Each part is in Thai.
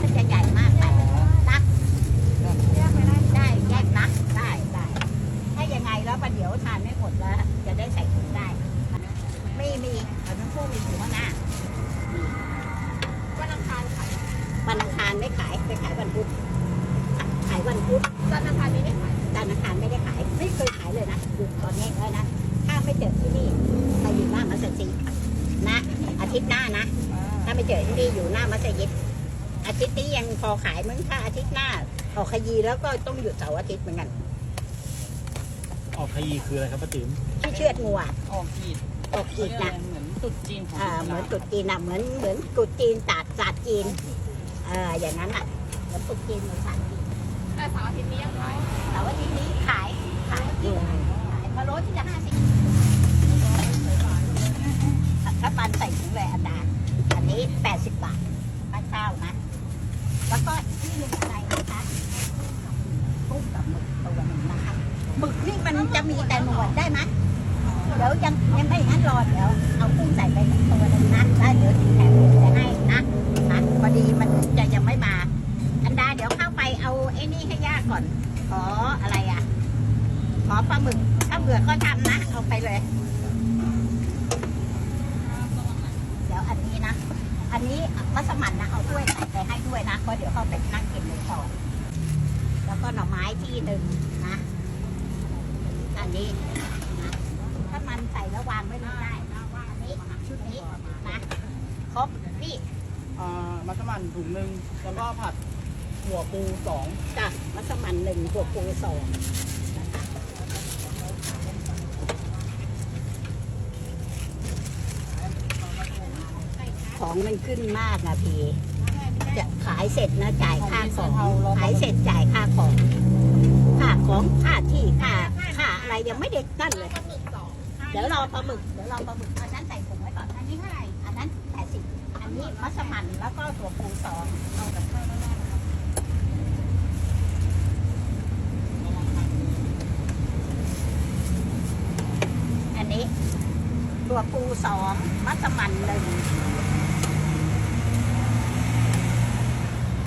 มันจะใหญ่มากนักได้แยกนักได้ได้ถ้ายังไงแล้วประเดียวทานไม่หมดแล้ว จะได้ใส่ถุงได้ไม่มีวันงคู่มีถุงข้นาวันอังคารขายวันอังคารไม่ขายไปขายวันพุธขายวันพุธจันทร์อังคารไม่ขายจันทร์คารไม่ได้ขายไม่เคยขายเลยนะดูตอนนี้เลยนะถ้าไม่เจอที่นี่ไปอยู่หน้ามัสยิดนะ อาทิตย์หน้านะ ถ้าไม่เจอที่นี่อยู่หน้ามัสยิด อาทิตย์นี้ยังพอขายมึงถ้าอาทิตย์หน้า ออกขยีแล้วก็ต้องหยุดเสาร์อาทิตย์เหมือนกันออกขยีคืออะไรครับป้าติ๋มที่เชือดงัวออกกีดออกกีดนะเหมือนตุ๊ดจีนของอ่าเหมือนตรุดจีนอะเหมือนเหมือนตรุดจีนตาดตาดจีนเอออย่างนั้นอะเหมือนตรุดจีนเหมือนตาดจีนแต่เสาร์อาทิตย์นี้ยังขายแต่ว่าทีนี้ขายขายอยู่ขายพะโล้ที่จะห้าสิบถ้าปันใส่ถุงเลยอันดาอันนี้แปดสิบบาทป้าเช่านะ แล้วก็ที่หนึ่งอะไรนะคะกุ้งกับหมึกตัวหนึ่งนะคะหมึกนี่มันจะมีแต่หนวดได้ไหมเดี๋ยวยังยังไม่งั้นรอเดี๋ยวเอากุ้งใส่ไปตัวหนึงนะแล้วเดี๋ยวแถมหมึกจะให้นะนะพอดีมันจะยังไม่มา อันดาเดี๋ยวเข้าไปเอาไอ้นี่ให้ย่าก่อนขออะไรอะขอปลาหมึกถ้าเบื่อก็ทำนะเอาไปเลย เดี๋ยวอันนี้นะ อันนี้มัสมั่นนะ เอาด้วยใส่ไปให้ด้วยนะ เพราะเดี๋ยวเขาไปนั่งกินในซอยแล้วก็ หน่อไม้ที่หนึ่งนะอันนี้นะถ้ามันใส่แล้ววางไว้ไม่ได้อันนี้ชุดนี้นะครบพี่อ่ามัสมั่นถุงหนึ่งแล้วก็ผัดหัวปูสองจ้ะมัสมั่นหนึ่งบวกปูสองของมันขึ้นมากนะพี่ จะขายเสร็จนะจ่ายค่าของขายเสร็จจ่ายค่าของค่าของค่าที่ค่าค่าอะไรยังไม่เด็กนั่นเลยเดี๋ยวรอปลาหมึกเดี๋ยวรอปลาหมึกอันนั้นใส่ถุงไว้ก่อนอันนี้เท่าไหร่อันนั้นแปดสิบอันนี้มัสมั่นแล้วก็ตัวปูสองเอากับข้าวแล้วได้นะครับอันนี้ตัวปูสองมัสมั่นหนึ่ง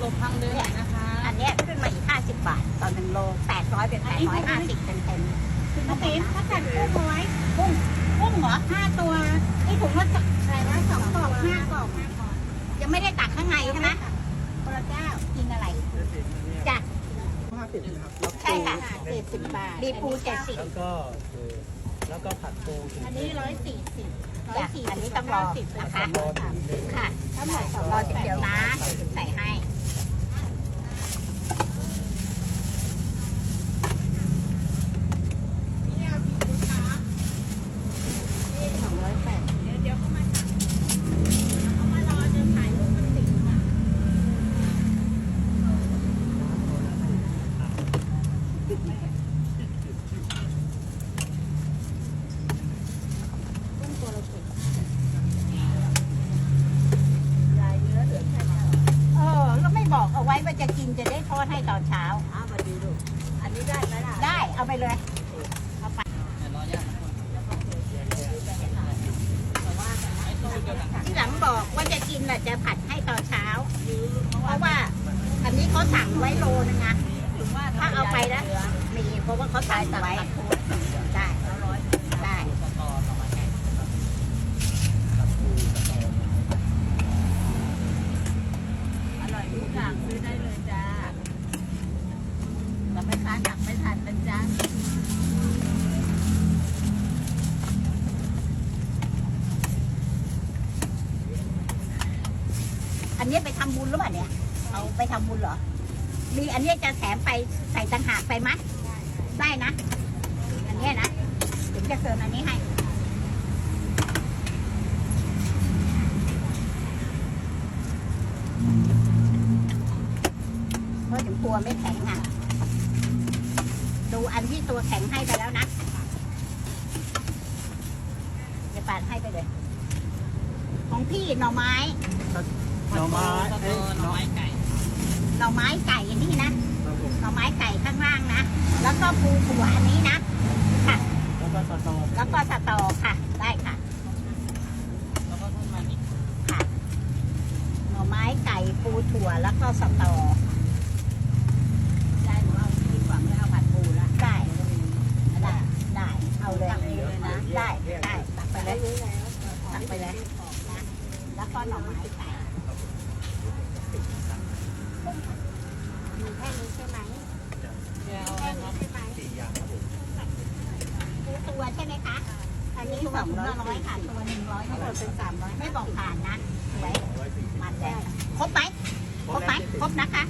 ลบ ทางเดินนะคะ อันเนี้ยขึ้นมาอีก 50 บาท ต่อหนึ่งโล800 เป็น 850 เต็มเต็มๆขึ้นมาเต็มถ้าจัดกุ้งเอาไว้กุ้งกุ้งเหรอห้าตัวนี่ถุงละอะไรนะสองกล่องห้ากล่องยังไม่ได้ตักข้างในใช่ไหมพระเจ้ากินอะไรจ้ะห้าสิบนะครับใช่ค่ะเจ็ดสิบบาทดีปูเจ็ดสิบแล้วก็แล้วก็ผัดปูถุงอันนี้ร้อยสี่สิบจ้ะอันนี้ต้องรอนะคะรอถุงหนึ่งค่ะทั้งหมดรอสิบเดียวนะใส่ให้สองร้อยแปด เดี๋ยวเดี๋ยวเข้ามา เอามารอจนถ่ายรูปมันติดอะต้นตัวเราถูกลายเนื้อเหลือแค่นี้เออแล้วไม่บอกเอาไว้ว่า จะกินจะได้ทอดให้ตอนเช้า อ้าวมาดูดูอันนี้ได้ไหมล่ะได้เอาไปเลย เอาไปเดี๋ยวรอยากที่หลังบอกว่าจะกินแหละจะผัดให้ตอนเช้า เพราะว่าอันนี้เขาสั่งไว้โลนึงนะ ถ้าเอาไปแล้วมีเพราะว่าเขาสั่งไว้ นนี้ไปทำบุญหรือเปล่าเนี่ย เอาไปทำบุญเหรอ มีอันนี้จะแถมไปใส่ต่างหากไปไหมได้นะ อันเนี้ยนะถึงจะเติมอันนี้ให้เพราะถึงกลัวไม่แข็งอะ ดูอันที่ตัวแข็งให้ไปแล้วนะเดี๋ยวปานให้ไปเลย ของพี่หน่อไม้ หน่อไม้แล้วก็เอ้ยหน่อไม้ไก่หน่อไม้ไก่อันนี้นะครับผมหน่อไม้ไก่ข้างล่างนะ แล้วก็ปูถั่วอันนี้นะค่ะแล้วก็สตอแล้วก็สตอค่ะ ได้ค่ะแล้วก็ทุ่มมันอีกค่ะหน่อไม้ไก่ปูถั่วแล้วก็สตอได้หนูเอาที่ฝังแล้วเอาผัดปูละได้ได้ได้เอาเลยตักเองเลยนะได้ได้ตักไปเลยตักไปเลยนะ แล้วก็หน่อไม้ไก่มีแค่นี้ใช่ไหมตัวใช่ไหมคะ อันนี้สองร้อยค่ะตัวหนึ่งร้อยไม่บอกเป็นสามร้อยไม่บอกผ่านนะสวยมันแดงครบไหมครบไหมครบนะคะ